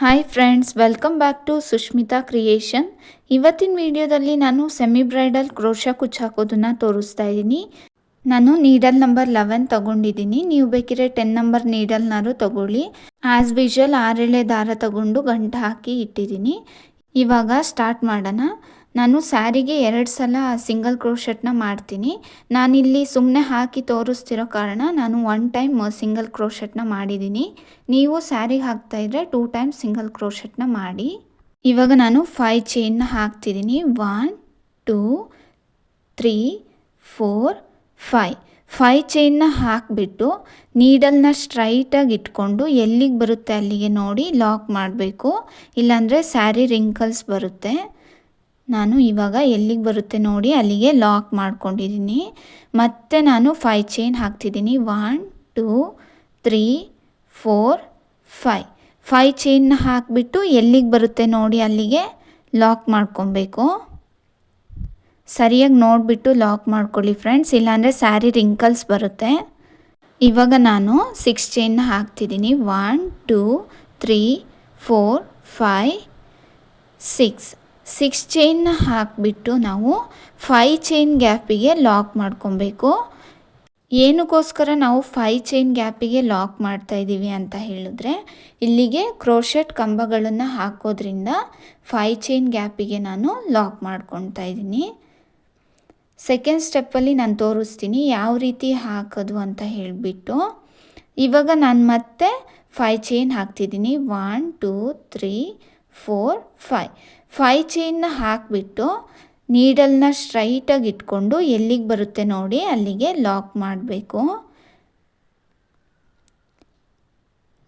Hi friends welcome back to Sushmita creation ಇವತ್ತಿನ ವಿಡಿಯೋದಲ್ಲಿ ನಾನು ಸೆಮಿ ಬ್ರೈಡಲ್ ಕ್ರೋಶ ಕುಚ್ಚ ಹಾಕೋದನ್ನು ತೋರಿಸ್ತಾ ಇದ್ದೀನಿ ನಾನು ನೀಡಲ್ ನಂಬರ್ ಲೆವೆನ್ ತಗೊಂಡಿದ್ದೀನಿ ನೀವು ಬೇಕಿದ್ರೆ ಟೆನ್ ನಂಬರ್ ನೀಡಲ್ನಾರು ತಗೊಳ್ಳಿ. ಆ್ಯಸ್ ವಿಜುವಲ್ ಆರೆಳೆ ದಾರ ತಗೊಂಡು ಗಂಟು ಹಾಕಿ ಇಟ್ಟಿದ್ದೀನಿ ಇವಾಗ ಸ್ಟಾರ್ಟ್ ಮಾಡೋಣ. ನಾನು ಸ್ಯಾರಿಗೆ ಎರಡು ಸಲ ಸಿಂಗಲ್ ಕ್ರೋಶೆಟ್ನ ಮಾಡ್ತೀನಿ. ನಾನಿಲ್ಲಿ ಸುಮ್ಮನೆ ಹಾಕಿ ತೋರಿಸ್ತಿರೋ ಕಾರಣ ನಾನು ಒನ್ ಟೈಮ್ ಸಿಂಗಲ್ ಕ್ರೋಶೆಟ್ನ ಮಾಡಿದ್ದೀನಿ. ನೀವು ಸ್ಯಾರಿಗೆ ಹಾಕ್ತಾಯಿದ್ರೆ ಟೂ ಟೈಮ್ ಸಿಂಗಲ್ ಕ್ರೋಶೆಟ್ನ ಮಾಡಿ. ಇವಾಗ ನಾನು ಫೈ ಚೈನ್ನ ಹಾಕ್ತಿದ್ದೀನಿ. One, two, three, four five five ಚೈನ್ನ ಹಾಕಿಬಿಟ್ಟು ನೀಡಲ್ನ ಸ್ಟ್ರೈಟಾಗಿ ಇಟ್ಕೊಂಡು ಎಲ್ಲಿಗೆ ಬರುತ್ತೆ ಅಲ್ಲಿಗೆ ನೋಡಿ ಲಾಕ್ ಮಾಡಬೇಕು. ಇಲ್ಲಾಂದರೆ ಸ್ಯಾರಿ ರಿಂಕಲ್ಸ್ ಬರುತ್ತೆ. ನಾನು ಇವಾಗ ಎಲ್ಲಿಗೆ ಬರುತ್ತೆ ನೋಡಿ ಅಲ್ಲಿಗೆ ಲಾಕ್ ಮಾಡ್ಕೊಂಡಿದ್ದೀನಿ ಮತ್ತೆ ನಾನು ಫೈ ಚೈನ್ ಹಾಕ್ತಿದ್ದೀನಿ one two three four five five ಚೈನ್ನ ಹಾಕಿಬಿಟ್ಟು ಎಲ್ಲಿಗೆ ಬರುತ್ತೆ ನೋಡಿ ಅಲ್ಲಿಗೆ ಲಾಕ್ ಮಾಡ್ಕೊಬೇಕು. ಸರಿಯಾಗಿ ನೋಡಿಬಿಟ್ಟು ಲಾಕ್ ಮಾಡ್ಕೊಳ್ಳಿ ಫ್ರೆಂಡ್ಸ್ ಇಲ್ಲಾಂದರೆ ಸ್ಯಾರಿ ರಿಂಕಲ್ಸ್ ಬರುತ್ತೆ. ಇವಾಗ ನಾನು ಸಿಕ್ಸ್ ಚೈನ್ನ ಹಾಕ್ತಿದ್ದೀನಿ one two three four five six six ಚೈನ್ನ ಹಾಕಿಬಿಟ್ಟು ನಾವು ಫೈ ಚೈನ್ ಗ್ಯಾಪಿಗೆ ಲಾಕ್ ಮಾಡ್ಕೊಬೇಕು. ಏನಕ್ಕೋಸ್ಕರ ನಾವು ಫೈ ಚೈನ್ ಗ್ಯಾಪಿಗೆ ಲಾಕ್ ಮಾಡ್ತಾ ಇದ್ದೀವಿ ಅಂತ ಹೇಳಿದ್ರೆ, ಇಲ್ಲಿಗೆ ಕ್ರೋಶೆಟ್ ಕಂಬಗಳನ್ನು ಹಾಕೋದ್ರಿಂದ ಫೈ ಚೈನ್ ಗ್ಯಾಪಿಗೆ ನಾನು ಲಾಕ್ ಮಾಡ್ಕೊತಾ ಇದ್ದೀನಿ ಸೆಕೆಂಡ್ ಸ್ಟೆಪ್ಪಲ್ಲಿ ನಾನು ತೋರಿಸ್ತೀನಿ ಯಾವ ರೀತಿ ಹಾಕೋದು ಅಂತ ಹೇಳಿಬಿಟ್ಟು. ಇವಾಗ ನಾನು ಮತ್ತೆ ಫೈ ಚೈನ್ ಹಾಕ್ತಿದ್ದೀನಿ one two three four five five ಚೈನ್ನ ಹಾಕಿಬಿಟ್ಟು ನೀಡಲ್ನ ಸ್ಟ್ರೈಟಾಗಿ ಇಟ್ಕೊಂಡು ಎಲ್ಲಿಗೆ ಬರುತ್ತೆ ನೋಡಿ, ಅಲ್ಲಿಗೆ ಲಾಕ್ ಮಾಡಬೇಕು.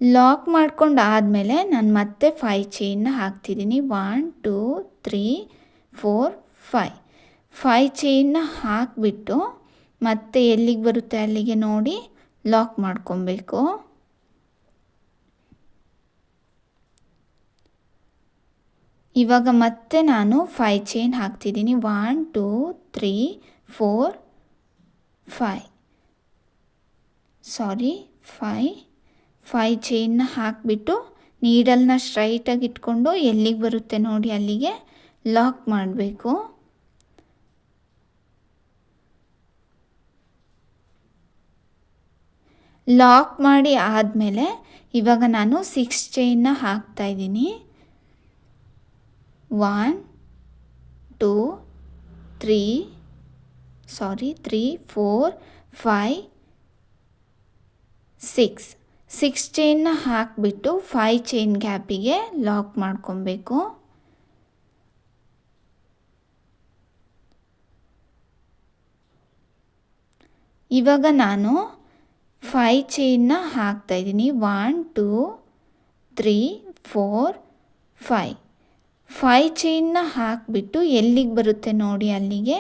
ಲಾಕ್ ಮಾಡ್ಕೊಂಡು ಆದಮೇಲೆ ನಾನು ಮತ್ತೆ ಫೈ ಚೈನ್ನ ಹಾಕ್ತಿದ್ದೀನಿ one two three four five five ಚೈನ್ನ ಹಾಕಿಬಿಟ್ಟು ಮತ್ತೆ ಎಲ್ಲಿಗೆ ಬರುತ್ತೆ ಅಲ್ಲಿಗೆ ನೋಡಿ ಲಾಕ್ ಮಾಡ್ಕೊಬೇಕು. ಇವಾಗ ಮತ್ತೆ ನಾನು ಫೈ ಚೈನ್ ಹಾಕ್ತಿದ್ದೀನಿ. One two three four five sorry five five ಚೈನ್ನ ಹಾಕಿಬಿಟ್ಟು ನೀಡಲ್ನ ಸ್ಟ್ರೈಟಾಗಿ ಇಟ್ಕೊಂಡು ಎಲ್ಲಿಗೆ ಬರುತ್ತೆ ನೋಡಿ ಅಲ್ಲಿಗೆ ಲಾಕ್ ಮಾಡಬೇಕು. ಲಾಕ್ ಮಾಡಿ ಆದಮೇಲೆ ಇವಾಗ ನಾನು ಸಿಕ್ಸ್ ಚೈನ್ನ ಹಾಕ್ತಾಯಿದ್ದೀನಿ one two three sorry three four five six six ಚೈನ್ನ ಹಾಕಿಬಿಟ್ಟು ಫೈ ಚೈನ್ ಗ್ಯಾಪಿಗೆ ಲಾಕ್ ಮಾಡ್ಕೊಬೇಕು. ಇವಾಗ ನಾನು ಫೈ ಚೈನ್ನ ಹಾಕ್ತಾಯಿದ್ದೀನಿ one two three four five five ಚೈನ್ನ ಹಾಕಿಬಿಟ್ಟು ಎಲ್ಲಿಗೆ ಬರುತ್ತೆ ನೋಡಿ ಅಲ್ಲಿಗೆ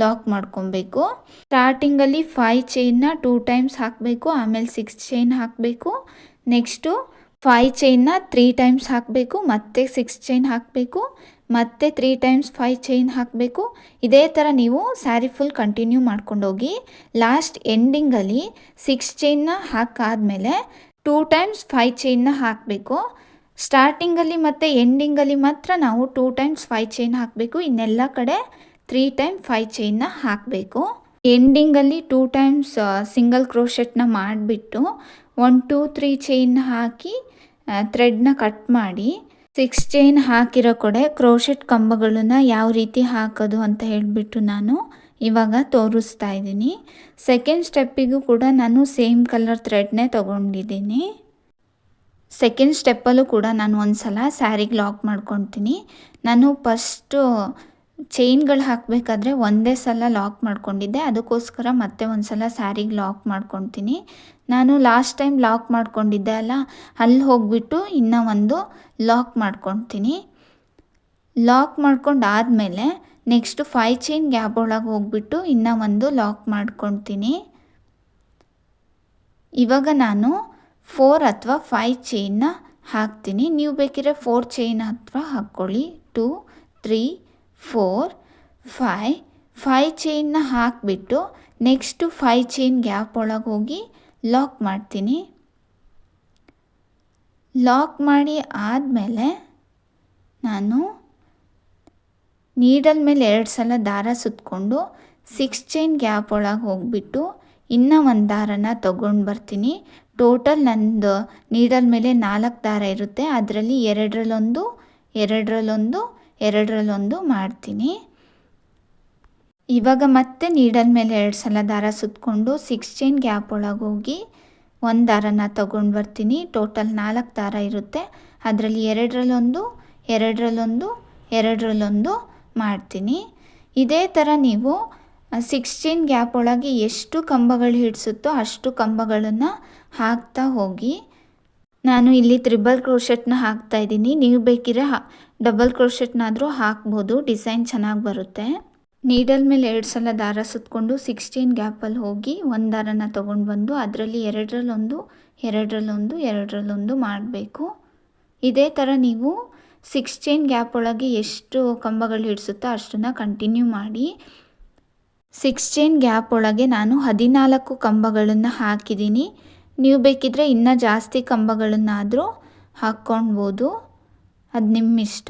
ಲಾಕ್ ಮಾಡ್ಕೊಬೇಕು. ಸ್ಟಾರ್ಟಿಂಗಲ್ಲಿ ಫೈ ಚೈನ್ನ ಟೂ ಟೈಮ್ಸ್ ಹಾಕಬೇಕು, ಆಮೇಲೆ ಸಿಕ್ಸ್ ಚೈನ್ ಹಾಕಬೇಕು. ನೆಕ್ಸ್ಟು ಫೈ ಚೈನ್ನ ತ್ರೀ ಟೈಮ್ಸ್ ಹಾಕಬೇಕು, ಮತ್ತೆ ಸಿಕ್ಸ್ ಚೈನ್ ಹಾಕಬೇಕು, ಮತ್ತೆ ತ್ರೀ ಟೈಮ್ಸ್ ಫೈ ಚೈನ್ ಹಾಕಬೇಕು. ಇದೇ ಥರ ನೀವು ಸ್ಯಾರಿ ಫುಲ್ ಕಂಟಿನ್ಯೂ ಮಾಡ್ಕೊಂಡೋಗಿ ಲಾಸ್ಟ್ ಎಂಡಿಂಗಲ್ಲಿ ಸಿಕ್ಸ್ ಚೈನ್ನ ಹಾಕಾದ್ಮೇಲೆ ಟೂ ಟೈಮ್ಸ್ ಫೈ ಚೈನ್ನ ಹಾಕಬೇಕು. ಸ್ಟಾರ್ಟಿಂಗಲ್ಲಿ ಮತ್ತು ಎಂಡಿಂಗಲ್ಲಿ ಮಾತ್ರ ನಾವು ಟೂ ಟೈಮ್ಸ್ ಫೈ ಚೈನ್ ಹಾಕಬೇಕು. ಇನ್ನೆಲ್ಲ ಕಡೆ ತ್ರೀ ಟೈಮ್ ಫೈ ಚೈನ್ನ ಹಾಕಬೇಕು. ಎಂಡಿಂಗಲ್ಲಿ ಟೂ ಟೈಮ್ಸ್ ಸಿಂಗಲ್ ಕ್ರೋಶೆಟ್ನ ಮಾಡಿಬಿಟ್ಟು ಒನ್ ಟೂ ತ್ರೀ ಚೈನ್ ಹಾಕಿ ಥ್ರೆಡ್ನ ಕಟ್ ಮಾಡಿ ಸಿಕ್ಸ್ ಚೈನ್ ಹಾಕಿರೋ ಕಡೆ ಕ್ರೋಶೆಟ್ ಕಂಬಗಳನ್ನು ಯಾವ ರೀತಿ ಹಾಕೋದು ಅಂತ ಹೇಳಿಬಿಟ್ಟು ನಾನು ಇವಾಗ ತೋರಿಸ್ತಾ ಇದ್ದೀನಿ. ಸೆಕೆಂಡ್ ಸ್ಟೆಪ್ಪಿಗೂ ಕೂಡ ನಾನು ಸೇಮ್ ಕಲರ್ ಥ್ರೆಡ್ನೇ ತೊಗೊಂಡಿದ್ದೀನಿ. ಸೆಕೆಂಡ್ ಸ್ಟೆಪ್ಪಲ್ಲೂ ಕೂಡ ನಾನು ಒಂದು ಸಲ ಸ್ಯಾರಿಗೆ ಲಾಕ್ ಮಾಡ್ಕೊತೀನಿ. ನಾನು ಫಸ್ಟು ಚೈನ್ಗಳು ಹಾಕಬೇಕಾದ್ರೆ ಒಂದೇ ಸಲ ಲಾಕ್ ಮಾಡ್ಕೊಂಡಿದ್ದೆ. ಅದಕ್ಕೋಸ್ಕರ ಮತ್ತೆ ಒಂದು ಸಲ ಸ್ಯಾರಿಗೆ ಲಾಕ್ ಮಾಡ್ಕೊತೀನಿ. ನಾನು ಲಾಸ್ಟ್ ಟೈಮ್ ಲಾಕ್ ಮಾಡ್ಕೊಂಡಿದ್ದೆ ಅಲ್ಲ ಅಲ್ಲಿ ಹೋಗಿಬಿಟ್ಟು ಇನ್ನೂ ಒಂದು ಲಾಕ್ ಮಾಡ್ಕೊತೀನಿ. ಲಾಕ್ ಮಾಡ್ಕೊಂಡು ಆದಮೇಲೆ ನೆಕ್ಸ್ಟು ಫೈ ಚೈನ್ ಗ್ಯಾಪ್ ಒಳಗೆ ಹೋಗ್ಬಿಟ್ಟು ಇನ್ನೂ ಒಂದು ಲಾಕ್ ಮಾಡ್ಕೊತೀನಿ. ಇವಾಗ ನಾನು ಫೋರ್ ಅಥವಾ ಫೈವ್ ಚೈನ್ನ ಹಾಕ್ತೀನಿ. ನೀವು ಬೇಕಿದ್ರೆ ಫೋರ್ ಚೈನ್ ಅಥವಾ ಹಾಕ್ಕೊಳ್ಳಿ. Two three four five five ಚೈನ್ನ ಹಾಕಿಬಿಟ್ಟು ನೆಕ್ಸ್ಟು ಫೈ ಚೈನ್ ಗ್ಯಾಪ್ ಒಳಗೆ ಹೋಗಿ ಲಾಕ್ ಮಾಡ್ತೀನಿ. ಲಾಕ್ ಮಾಡಿ ಆದಮೇಲೆ ನಾನು ನೀಡಲ್ ಮೇಲೆ ಎರಡು ಸಲ ದಾರ ಸುತ್ತಕೊಂಡು ಸಿಕ್ಸ್ ಚೈನ್ ಗ್ಯಾಪ್ ಒಳಗೆ ಹೋಗಿಬಿಟ್ಟು ಇನ್ನೂ ಒಂದು ದಾರನ ತೊಗೊಂಡು ಬರ್ತೀನಿ. ಟೋಟಲ್ ನಂದು ನೀಡಲ್ ಮೇಲೆ ನಾಲ್ಕು ದಾರ ಇರುತ್ತೆ. ಅದರಲ್ಲಿ ಎರಡರಲ್ಲೊಂದು ಎರಡರಲ್ಲೊಂದು ಎರಡರಲ್ಲೊಂದು ಮಾಡ್ತೀನಿ. ಇವಾಗ ಮತ್ತೆ ನೀಡಲ್ ಮೇಲೆ ಎರಡು ಸಲ ದಾರ ಸುತ್ತಕೊಂಡು ಸಿಕ್ಸ್ ಚೈನ್ ಗ್ಯಾಪ್ ಒಳಗೆ ಹೋಗಿ ಒಂದು ದಾರನ ತಗೊಂಡು ಬರ್ತೀನಿ. ಟೋಟಲ್ ನಾಲ್ಕು ದಾರ ಇರುತ್ತೆ. ಅದರಲ್ಲಿ ಎರಡರಲ್ಲೊಂದು ಎರಡರಲ್ಲೊಂದು ಎರಡರಲ್ಲೊಂದು ಮಾಡ್ತೀನಿ. ಇದೇ ಥರ ನೀವು ಸಿಕ್ಸ್ ಚೈನ್ ಗ್ಯಾಪ್ ಒಳಗೆ ಎಷ್ಟು ಕಂಬಗಳು ಹಿಡಿಸುತ್ತೋ ಅಷ್ಟು ಕಂಬಗಳನ್ನು ಹಾಕ್ತಾ ಹೋಗಿ. ನಾನು ಇಲ್ಲಿ ತ್ರಿಬಲ್ ಕ್ರೋಶೆಟ್ನ ಹಾಕ್ತಾ ಇದ್ದೀನಿ. ನೀವು ಬೇಕಿದ್ರೆ ಡಬಲ್ ಕ್ರೋಶೆಟ್ನಾದರೂ ಹಾಕ್ಬೋದು. ಡಿಸೈನ್ ಚೆನ್ನಾಗಿ ಬರುತ್ತೆ. ನೀಡಲ್ ಮೇಲೆ ಎರಡು ಸಲ ದಾರ ಸುತ್ತಕೊಂಡು ಸಿಕ್ಸ್ಟೀನ್ ಗ್ಯಾಪಲ್ಲಿ ಹೋಗಿ ಒಂದು ದಾರನ ತೊಗೊಂಡು ಬಂದು ಅದರಲ್ಲಿ ಎರಡರಲ್ಲೊಂದು ಎರಡರಲ್ಲೊಂದು ಎರಡರಲ್ಲೊಂದು ಮಾಡಬೇಕು. ಇದೇ ಥರ ನೀವು ಸಿಕ್ಸ್ಟೀನ್ ಗ್ಯಾಪ್ ಒಳಗೆ ಎಷ್ಟು ಕಂಬಗಳು ಹಿಡಿಸುತ್ತೋ ಅಷ್ಟನ್ನು ಕಂಟಿನ್ಯೂ ಮಾಡಿ. ಸಿಕ್ಸ್ಟೀನ್ ಗ್ಯಾಪ್ ಒಳಗೆ ನಾನು ಹದಿನಾಲ್ಕು ಕಂಬಗಳನ್ನು ಹಾಕಿದ್ದೀನಿ. ನೀವು ಬೇಕಿದ್ರೆ ಇನ್ನೂ ಜಾಸ್ತಿ ಕಂಬಗಳನ್ನಾದರೂ ಹಾಕ್ಕೊಳ್ಬೋದು ಅದು ನಿಮ್ಮ ಇಷ್ಟ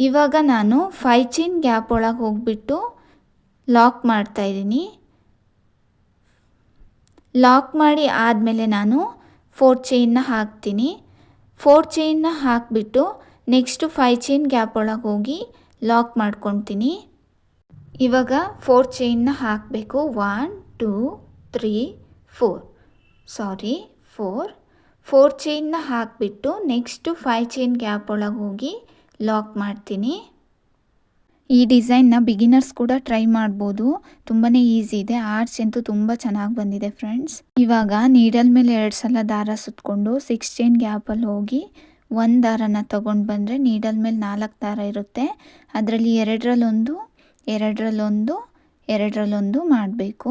ಇವಾಗ ನಾನು ಫೈ ಚೈನ್ ಗ್ಯಾಪ್ ಒಳಗೆ ಹೋಗ್ಬಿಟ್ಟು ಲಾಕ್ ಮಾಡ್ತಾಯಿದ್ದೀನಿ ಲಾಕ್ ಮಾಡಿ ಆದಮೇಲೆ ನಾನು ಫೋರ್ ಚೈನ್ನ ಹಾಕ್ತೀನಿ. ಫೋರ್ ಚೈನ್ನ ಹಾಕಿಬಿಟ್ಟು ನೆಕ್ಸ್ಟು ಫೈ ಚೈನ್ ಗ್ಯಾಪ್ ಒಳಗೆ ಹೋಗಿ ಲಾಕ್ ಮಾಡ್ಕೊತೀನಿ ಇವಾಗ ಫೋರ್ ಚೈನ್ನ ಹಾಕಬೇಕು. ಒನ್ ಟೂ ತ್ರೀ ಫೋರ್ ಸಾರಿ ಫೋರ್ ಫೋರ್ ಚೈನ್ನ ಹಾಕಿಬಿಟ್ಟು ನೆಕ್ಸ್ಟು ಫೈವ್ ಚೈನ್ ಗ್ಯಾಪ್ ಒಳಗೆ ಹೋಗಿ ಲಾಕ್ ಮಾಡ್ತೀನಿ. ಈ ಡಿಸೈನ್ನ ಬಿಗಿನರ್ಸ್ ಕೂಡ ಟ್ರೈ ಮಾಡ್ಬೋದು. ತುಂಬಾ ಈಸಿ ಇದೆ. ಆರ್ಟ್ಸ್ ಅಂತೂ ತುಂಬ ಚೆನ್ನಾಗಿ ಬಂದಿದೆ ಫ್ರೆಂಡ್ಸ್ ಇವಾಗ ನೀಡಲ್ ಮೇಲೆ ಎರಡು ಸಲ ದಾರ ಸುತ್ತಕೊಂಡು ಸಿಕ್ಸ್ ಚೈನ್ ಗ್ಯಾಪಲ್ಲಿ ಹೋಗಿ ಒಂದು ದಾರನ ತಗೊಂಡು ಬಂದರೆ ನೀಡಲ್ ಮೇಲೆ ನಾಲ್ಕು ದಾರ ಇರುತ್ತೆ. ಅದರಲ್ಲಿ ಎರಡರಲ್ಲೊಂದು ಎರಡರಲ್ಲೊಂದು ಎರಡರಲ್ಲೊಂದು ಮಾಡಬೇಕು.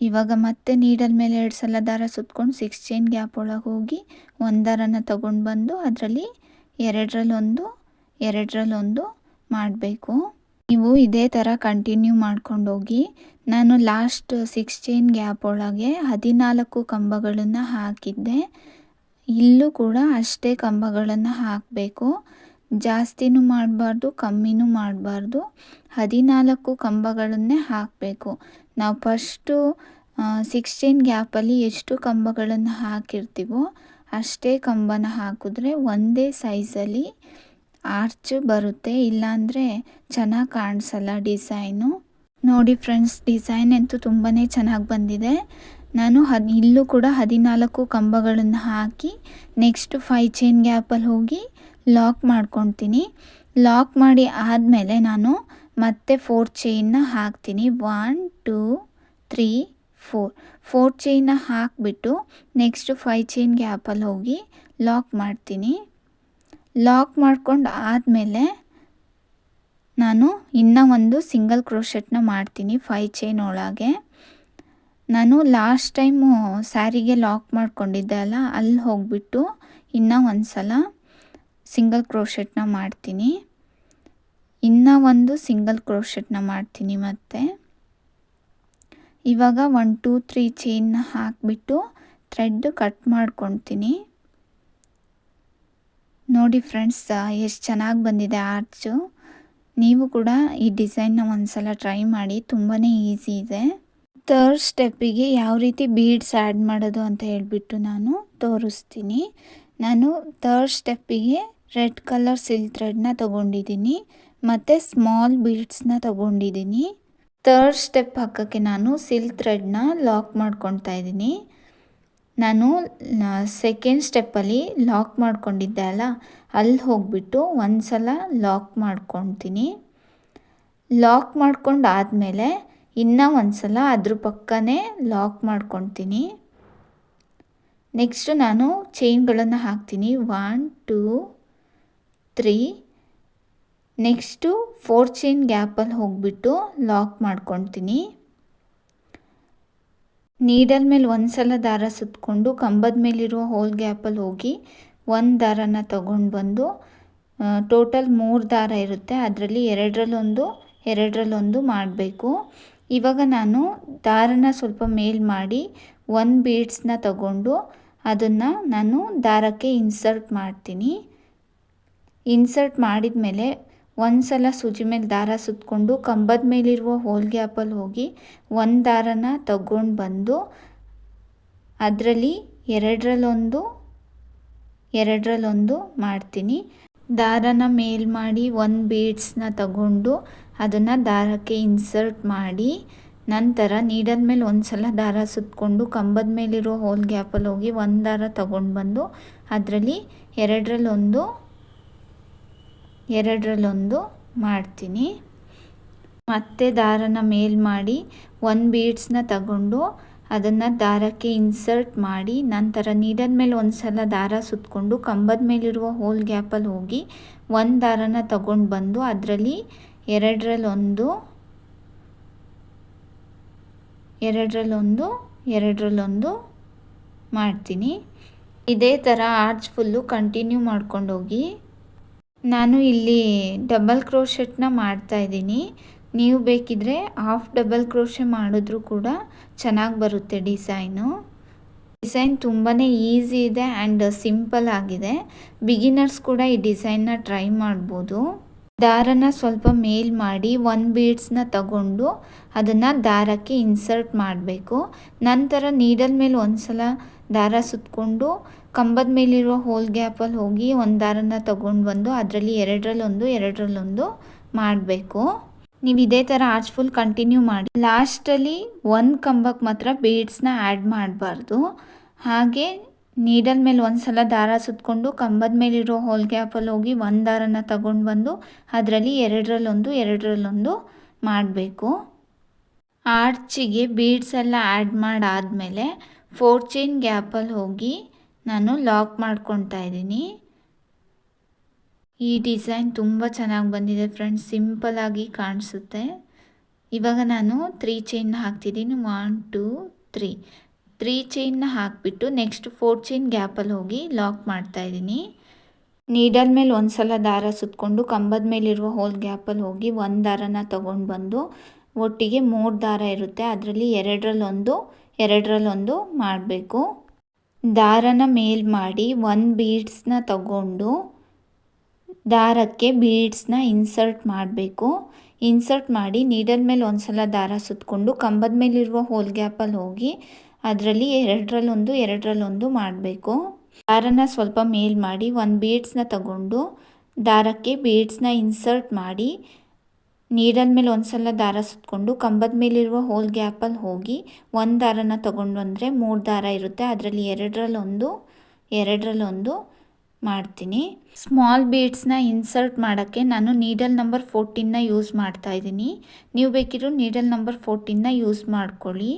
ಇವಾಗ ಮತ್ತೆ ನೀಡಲ್ ಮೇಲೆ ಎರಡು ಸಲ ದಾರ ಸುತ್ಕೊಂಡು ಸಿಕ್ಸ್ ಚೈನ್ ಗ್ಯಾಪ್ ಒಳಗೆ ಹೋಗಿ ಒಂದು ದಾರನ ತೊಗೊಂಡು ಬಂದು ಅದರಲ್ಲಿ ಎರಡರಲ್ಲೊಂದು ಎರಡರಲ್ಲೊಂದು ಮಾಡಬೇಕು. ನೀವು ಇದೇ ಥರ ಕಂಟಿನ್ಯೂ ಮಾಡ್ಕೊಂಡು ಹೋಗಿ ನಾನು ಲಾಸ್ಟ್ ಸಿಕ್ಸ್ ಚೈನ್ ಗ್ಯಾಪ್ ಒಳಗೆ ಹದಿನಾಲ್ಕು ಕಂಬಗಳನ್ನು ಹಾಕಿದ್ದೆ. ಇಲ್ಲೂ ಕೂಡ ಅಷ್ಟೇ ಕಂಬಗಳನ್ನು ಹಾಕಬೇಕು. ಜಾಸ್ತಿನೂ ಮಾಡಬಾರ್ದು, ಕಮ್ಮಿನೂ ಮಾಡಬಾರ್ದು. ಹದಿನಾಲ್ಕು ಕಂಬಗಳನ್ನೇ ಹಾಕಬೇಕು. ನಾವು ಫಸ್ಟು ಸಿಕ್ಸ್ಟೀನ್ ಗ್ಯಾಪಲ್ಲಿ ಎಷ್ಟು ಕಂಬಗಳನ್ನು ಹಾಕಿರ್ತೀವೋ ಅಷ್ಟೇ ಕಂಬನ ಹಾಕಿದ್ರೆ ಒಂದೇ ಸೈಜಲ್ಲಿ ಆರ್ಚ್ ಬರುತ್ತೆ. ಇಲ್ಲಾಂದರೆ ಚೆನ್ನಾಗಿ ಕಾಣಿಸಲ್ಲ ಡಿಸೈನು. ನೋಡಿ ಫ್ರೆಂಡ್ಸ್, ಡಿಸೈನ್ ಅಂತೂ ತುಂಬಾ ಚೆನ್ನಾಗಿ ಬಂದಿದೆ. ನಾನು ಹದ್, ಇಲ್ಲೂ ಕೂಡ ಹದಿನಾಲ್ಕು ಕಂಬಗಳನ್ನು ಹಾಕಿ ನೆಕ್ಸ್ಟ್ ಫೈ ಚೈನ್ ಗ್ಯಾಪಲ್ಲಿ ಹೋಗಿ ಲಾಕ್ ಮಾಡ್ಕೊತೀನಿ ಲಾಕ್ ಮಾಡಿ ಆದಮೇಲೆ ನಾನು ಮತ್ತೆ ಫೋರ್ ಚೈನ್ನ ಹಾಕ್ತೀನಿ. One, two, three, four. Four ಚೈನ್ನ ಹಾಕಿಬಿಟ್ಟು ನೆಕ್ಸ್ಟ್ ಫೈ ಚೈನ್ ಗ್ಯಾಪಲ್ಲಿ ಹೋಗಿ ಲಾಕ್ ಮಾಡ್ತೀನಿ. ಲಾಕ್ ಮಾಡ್ಕೊಂಡು ಆದಮೇಲೆ ನಾನು ಇನ್ನೂ ಒಂದು ಸಿಂಗಲ್ ಕ್ರೋಶೆಟ್ನ ಮಾಡ್ತೀನಿ ಫೈ ಚೈನ್ ಒಳಗೆ. ನಾನು ಲಾಸ್ಟ್ ಟೈಮು ಸ್ಯಾರಿಗೆ ಲಾಕ್ ಮಾಡ್ಕೊಂಡಿದ್ದೆ ಅಲ್ಲ, ಅಲ್ಲಿ ಹೋಗಿಬಿಟ್ಟು ಇನ್ನೂ ಒಂದು ಸಲ ಸಿಂಗಲ್ ಕ್ರೋಶೆಟ್ನ ಮಾಡ್ತೀನಿ. ಇನ್ನೂ ಒಂದು ಸಿಂಗಲ್ ಕ್ರೋಶೆಟ್ನ ಮಾಡ್ತೀನಿ ಮತ್ತೆ. ಇವಾಗ ಒನ್ ಟೂ ತ್ರೀ ಚೈನ್ನ ಹಾಕಿಬಿಟ್ಟು ಥ್ರೆಡ್ ಕಟ್ ಮಾಡ್ಕೊತೀನಿ. ನೋಡಿ ಫ್ರೆಂಡ್ಸ್ ಎಷ್ಟು ಚೆನ್ನಾಗಿ ಬಂದಿದೆ ಆರ್ಚು ನೀವು ಕೂಡ ಈ ಡಿಸೈನ್ನ ಒಂದು ಸಲ ಟ್ರೈ ಮಾಡಿ ತುಂಬಾ ಈಸಿ ಇದೆ. ಥರ್ಡ್ ಸ್ಟೆಪ್ಪಿಗೆ ಯಾವ ರೀತಿ ಬೀಡ್ಸ್ ಆ್ಯಡ್ ಮಾಡೋದು ಅಂತ ಹೇಳಿಬಿಟ್ಟು ನಾನು ತೋರಿಸ್ತೀನಿ. ನಾನು ಥರ್ಡ್ ಸ್ಟೆಪ್ಪಿಗೆ ರೆಡ್ ಕಲರ್ ಸಿಲ್ಕ್ ಥ್ರೆಡ್ನ ತೊಗೊಂಡಿದ್ದೀನಿ, ಮತ್ತು ಸ್ಮಾಲ್ ಬೀಡ್ಸ್ನ ತೊಗೊಂಡಿದ್ದೀನಿ. ಥರ್ಡ್ ಸ್ಟೆಪ್ ಹಾಕೋಕ್ಕೆ ನಾನು ಸಿಲ್ಕ್ ಥ್ರೆಡ್ನ ಲಾಕ್ ಮಾಡ್ಕೊತಾ ಇದ್ದೀನಿ. ನಾನು ಸೆಕೆಂಡ್ ಸ್ಟೆಪ್ಪಲ್ಲಿ ಲಾಕ್ ಮಾಡ್ಕೊಂಡಿದ್ದೆ ಅಲ್ಲ, ಅಲ್ಲಿ ಹೋಗಿಬಿಟ್ಟು ಒಂದು ಸಲ ಲಾಕ್ ಮಾಡ್ಕೊತೀನಿ ಲಾಕ್ ಮಾಡ್ಕೊಂಡು ಆದಮೇಲೆ ಇನ್ನೂ ಒಂದು ಸಲ ಅದ್ರ ಪಕ್ಕನೇ ಲಾಕ್ ಮಾಡ್ಕೊತೀನಿ ನೆಕ್ಸ್ಟು ನಾನು ಚೈನ್ಗಳನ್ನು ಹಾಕ್ತೀನಿ. One, two three next four chain ಗ್ಯಾಪಲ್ಲಿ ಹೋಗಿಬಿಟ್ಟು ಲಾಕ್ ಮಾಡ್ಕೊತೀನಿ. ನೀಡಲ್ ಮೇಲೆ ಒಂದು ಸಲ ದಾರ ಸುತ್ತಕೊಂಡು ಕಂಬದ ಮೇಲಿರುವ ಹೋಲ್ ಗ್ಯಾಪಲ್ಲಿ ಹೋಗಿ ಒಂದು ದಾರನ ತಗೊಂಡು ಬಂದು ಟೋಟಲ್ ಮೂರು ದಾರ ಇರುತ್ತೆ. ಅದರಲ್ಲಿ ಎರಡರಲ್ಲೊಂದು ಎರಡರಲ್ಲೊಂದು ಮಾಡಬೇಕು. ಇವಾಗ ನಾನು ದಾರನ ಸ್ವಲ್ಪ ಮೇಲ್ ಮಾಡಿ ಒಂದು ಬೀಡ್ಸ್ನ ತಗೊಂಡು ಅದನ್ನು ನಾನು ದಾರಕ್ಕೆ ಇನ್ಸರ್ಟ್ ಮಾಡ್ತೀನಿ. ಇನ್ಸರ್ಟ್ ಮಾಡಿದ ಮೇಲೆ ಒಂದು ಸಲ ಸೂಜಿ ಮೇಲೆ ದಾರ ಸುತ್ತಕೊಂಡು ಕಂಬದ ಮೇಲಿರುವ ಹೋಲ್ ಗ್ಯಾಪಲ್ಲಿ ಹೋಗಿ ಒಂದು ದಾರನ ತಗೊಂಡು ಬಂದು ಅದರಲ್ಲಿ ಎರಡರಲ್ಲೊಂದು ಎರಡರಲ್ಲೊಂದು ಮಾಡ್ತೀನಿ. ದಾರನ ಮೇಲ್ ಮಾಡಿ ಒಂದು ಬೀಡ್ಸ್ನ ತಗೊಂಡು ಅದನ್ನು ದಾರಕ್ಕೆ ಇನ್ಸರ್ಟ್ ಮಾಡಿ ನಂತರ ನೀಡಲ್ ಮೇಲೆ ಒಂದು ಸಲ ದಾರ ಸುತ್ತಕೊಂಡು ಕಂಬದ ಮೇಲಿರೋ ಹೋಲ್ ಗ್ಯಾಪಲ್ಲಿ ಹೋಗಿ ಒಂದು ದಾರ ತಗೊಂಡು ಬಂದು ಅದರಲ್ಲಿ ಎರಡರಲ್ಲೊಂದು ಎರಡರಲ್ಲೊಂದು ಮಾಡ್ತೀನಿ. ಮತ್ತೆ ದಾರನ ಮೇಲ್ ಮಾಡಿ ಒಂದು ಬೀಡ್ಸ್ನ ತಗೊಂಡು ಅದನ್ನು ದಾರಕ್ಕೆ ಇನ್ಸರ್ಟ್ ಮಾಡಿ ನಂತರ ನೀಡದ ಮೇಲೆ ಒಂದು ಸಲ ದಾರ ಸುತ್ತಕೊಂಡು ಕಂಬದ ಮೇಲಿರುವ ಹೋಲ್ ಗ್ಯಾಪಲ್ಲಿ ಹೋಗಿ ಒಂದು ದಾರನ ತಗೊಂಡು ಬಂದು ಅದರಲ್ಲಿ ಎರಡರಲ್ಲೊಂದು ಎರಡರಲ್ಲೊಂದು ಎರಡರಲ್ಲೊಂದು ಮಾಡ್ತೀನಿ. ಇದೇ ಥರ ಆರ್ಚ್ ಫುಲ್ಲು ಕಂಟಿನ್ಯೂ ಮಾಡ್ಕೊಂಡೋಗಿ ನಾನು ಇಲ್ಲಿ ಡಬಲ್ ಕ್ರೋಶೆಟ್ನ ಮಾಡ್ತಾಯಿದ್ದೀನಿ ನೀವು ಬೇಕಿದ್ರೆ ಹಾಫ್ ಡಬಲ್ ಕ್ರೋಶೆ ಮಾಡಿದ್ರೂ ಕೂಡ ಚೆನ್ನಾಗಿ ಬರುತ್ತೆ ಡಿಸೈನು ಡಿಸೈನ್ ತುಂಬಾ ಈಸಿ ಇದೆ ಆ್ಯಂಡ್ ಸಿಂಪಲ್ ಆಗಿದೆ. ಬಿಗಿನರ್ಸ್ ಕೂಡ ಈ ಡಿಸೈನ್ನ ಟ್ರೈ ಮಾಡ್ಬೋದು. ದಾರನ ಸ್ವಲ್ಪ ಮೇಲ್ ಮಾಡಿ ಒನ್ ಬೀಡ್ಸ್ನ ತಗೊಂಡು ಅದನ್ನು ದಾರಕ್ಕೆ ಇನ್ಸರ್ಟ್ ಮಾಡಬೇಕು. ನಂತರ ನೀಡಲ್ ಮೇಲೆ ಒಂದು ಸಲ ದಾರ ಸುತ್ತಕೊಂಡು ಕಂಬದ ಮೇಲಿರುವ ಹೋಲ್ ಗ್ಯಾಪಲ್ಲಿ ಹೋಗಿ ಒಂದು ದಾರನ ತಗೊಂಡು ಬಂದು ಅದರಲ್ಲಿ ಎರಡರಲ್ಲೊಂದು ಎರಡರಲ್ಲೊಂದು ಮಾಡಬೇಕು. ನೀವು ಇದೇ ಥರ ಆರ್ಚ್ ಫುಲ್ ಕಂಟಿನ್ಯೂ ಮಾಡಿ. ಲಾಸ್ಟಲ್ಲಿ ಒಂದು ಕಂಬಕ್ಕೆ ಮಾತ್ರ ಬೀಡ್ಸ್ನ ಆ್ಯಡ್ ಮಾಡಬಾರ್ದು. ಹಾಗೆ ನೀಡಲ್ ಮೇಲೆ ಒಂದು ಸಲ ದಾರ ಸುತ್ತಕೊಂಡು ಕಂಬದ ಮೇಲಿರೋ ಹೋಲ್ ಗ್ಯಾಪಲ್ಲಿ ಹೋಗಿ ಒಂದು ದಾರನ ತಗೊಂಡು ಬಂದು ಅದರಲ್ಲಿ ಎರಡರಲ್ಲೊಂದು ಎರಡರಲ್ಲೊಂದು ಮಾಡಬೇಕು. ಆರ್ಚಿಗೆ ಬೀಡ್ಸ್ ಎಲ್ಲ ಆ್ಯಡ್ ಮಾಡಾದಮೇಲೆ ಫೋರ್ ಚೈನ್ ಗ್ಯಾಪಲ್ಲಿ ಹೋಗಿ ನಾನು ಲಾಕ್ ಮಾಡ್ಕೊತಾ ಇದ್ದೀನಿ. ಈ ಡಿಸೈನ್ ತುಂಬ ಚೆನ್ನಾಗಿ ಬಂದಿದೆ ಫ್ರೆಂಡ್ಸ್ ಸಿಂಪಲಾಗಿ ಕಾಣಿಸುತ್ತೆ. ಇವಾಗ ನಾನು ತ್ರೀ ಚೈನ್ ಹಾಕ್ತಿದ್ದೀನಿ, ಒನ್, ಟೂ, ತ್ರೀ. ತ್ರೀ ಚೈನ್ನ ಹಾಕಿಬಿಟ್ಟು ನೆಕ್ಸ್ಟ್ ಫೋರ್ ಚೈನ್ ಗ್ಯಾಪಲ್ಲಿ ಹೋಗಿ ಲಾಕ್ ಮಾಡ್ತಾಯಿದ್ದೀನಿ ನೀಡಲ್ ಮೇಲೆ ಒಂದು ಸಲ ದಾರ ಸುತ್ತಕೊಂಡು ಕಂಬದ ಮೇಲಿರುವ ಹೋಲ್ ಗ್ಯಾಪಲ್ಲಿ ಹೋಗಿ ಒಂದು ದಾರನ ತೊಗೊಂಡು ಬಂದು ಒಟ್ಟಿಗೆ ಮೂರು ದಾರ ಇರುತ್ತೆ. ಅದರಲ್ಲಿ ಎರಡರಲ್ಲೊಂದು ಎರಡರಲ್ಲೊಂದು ಮಾಡಬೇಕು. ದಾರನ ಮೇಲ್ ಮಾಡಿ ಒಂದು ಬೀಡ್ಸ್ನ ತಗೊಂಡು ದಾರಕ್ಕೆ ಬೀಡ್ಸ್ನ ಇನ್ಸರ್ಟ್ ಮಾಡಬೇಕು. ಇನ್ಸರ್ಟ್ ಮಾಡಿ ನೀಡಲ್ ಮೇಲೆ ಒಂದು ಸಲ ದಾರ ಸುತ್ತಕೊಂಡು ಕಂಬದ ಮೇಲಿರುವ ಹೋಲ್ ಗ್ಯಾಪಲ್ಲಿ ಹೋಗಿ ಅದರಲ್ಲಿ ಎರಡರಲ್ಲೊಂದು ಎರಡರಲ್ಲೊಂದು ಮಾಡಬೇಕು. ದಾರನ ಸ್ವಲ್ಪ ಮೇಲ್ ಮಾಡಿ ಒಂದು ಬೀಡ್ಸ್ನ ತಗೊಂಡು ದಾರಕ್ಕೆ ಬೀಡ್ಸ್ನ ಇನ್ಸರ್ಟ್ ಮಾಡಿ ನೀಡಲ್ ಮೇಲೆ ಒಂದ್ಸಲ ದಾರ ಸುತ್ತಕೊಂಡು ಕಂಬದ ಮೇಲಿರುವ ಹೋಲ್ ಗ್ಯಾಪಲ್ಲಿ ಹೋಗಿ ಒಂದು ದಾರನ ತಗೊಂಡು ಅಂದರೆ ಮೂರು ದಾರ ಇರುತ್ತೆ. ಅದರಲ್ಲಿ ಎರಡರಲ್ಲೊಂದು ಎರಡರಲ್ಲೊಂದು ಮಾಡ್ತೀನಿ. ಸ್ಮಾಲ್ ಬೀಡ್ಸ್ನ ಇನ್ಸರ್ಟ್ ಮಾಡೋಕ್ಕೆ ನಾನು ನೀಡಲ್ ನಂಬರ್ ಫೋರ್ಟೀನ್ನ ಯೂಸ್ ಮಾಡ್ತಾ ಇದ್ದೀನಿ. ನೀವು ಬೇಕಿರೋ ನೀಡಲ್ ನಂಬರ್ ಫೋರ್ಟೀನ್ನ ಯೂಸ್ ಮಾಡ್ಕೊಳ್ಳಿ.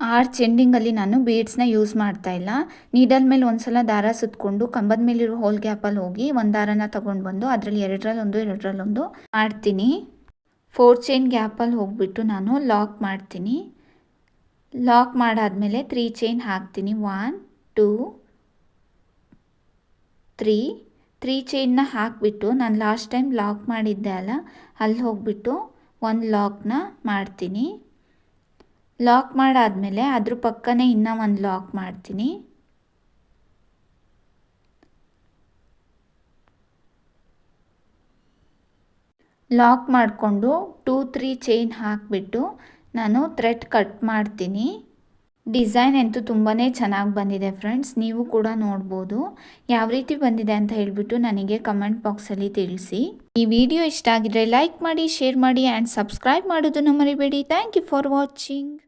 ಆರ್ಚ್ ಎಂಡಿಂಗಲ್ಲಿ ನಾನು ಬೀಡ್ಸ್ನ ಯೂಸ್ ಮಾಡ್ತಾ ಇಲ್ಲ. ನೀಡಲ್ ಮೇಲೆ ಒಂದು ಸಲ ದಾರ ಸುತ್ತಕೊಂಡು ಕಂಬದ ಮೇಲಿರೋ ಹೋಲ್ ಗ್ಯಾಪಲ್ಲಿ ಹೋಗಿ ಒಂದು ದಾರನ ತಗೊಂಡು ಬಂದು ಅದರಲ್ಲಿ ಎರಡರಲ್ಲೊಂದು ಎರಡರಲ್ಲೊಂದು ಮಾಡ್ತೀನಿ. ಫೋರ್ ಚೈನ್ ಗ್ಯಾಪಲ್ಲಿ ಹೋಗ್ಬಿಟ್ಟು ನಾನು ಲಾಕ್ ಮಾಡ್ತೀನಿ. ಲಾಕ್ ಮಾಡಾದಮೇಲೆ ತ್ರೀ ಚೈನ್ ಹಾಕ್ತೀನಿ. ಒನ್ ಟೂ ತ್ರೀ ತ್ರೀ ಚೈನ್ನ ಹಾಕಿಬಿಟ್ಟು ನಾನು ಲಾಸ್ಟ್ ಟೈಮ್ ಲಾಕ್ ಮಾಡಿದ್ದೆ ಅಲ್ಲ, ಅಲ್ಲಿ ಹೋಗ್ಬಿಟ್ಟು ಒಂದು ಲಾಕ್ನ ಮಾಡ್ತೀನಿ. ಲಾಕ್ ಮಾಡಾದಮೇಲೆ ಅದ್ರ ಪಕ್ಕನೇ ಇನ್ನೂ ಒಂದು ಲಾಕ್ ಮಾಡ್ತೀನಿ. ಲಾಕ್ ಮಾಡಿಕೊಂಡು ಟೂ ತ್ರೀ ಚೈನ್ ಹಾಕಿಬಿಟ್ಟು ನಾನು ಥ್ರೆಡ್ ಕಟ್ ಮಾಡ್ತೀನಿ. ಡಿಸೈನ್ ಅಂತೂ ತುಂಬಾ ಚೆನ್ನಾಗಿ ಬಂದಿದೆ ಫ್ರೆಂಡ್ಸ್, ನೀವು ಕೂಡ ನೋಡ್ಬೋದು. ಯಾವ ರೀತಿ ಬಂದಿದೆ ಅಂತ ಹೇಳಿಬಿಟ್ಟು ನನಗೆ ಕಮೆಂಟ್ ಬಾಕ್ಸಲ್ಲಿ ತಿಳಿಸಿ. ಈ ವಿಡಿಯೋ ಇಷ್ಟ ಆಗಿದ್ರೆ ಲೈಕ್ ಮಾಡಿ, ಶೇರ್ ಮಾಡಿ, ಆ್ಯಂಡ್ ಸಬ್ಸ್ಕ್ರೈಬ್ ಮಾಡೋದನ್ನು ಮರಿಬೇಡಿ. Thank you for watching.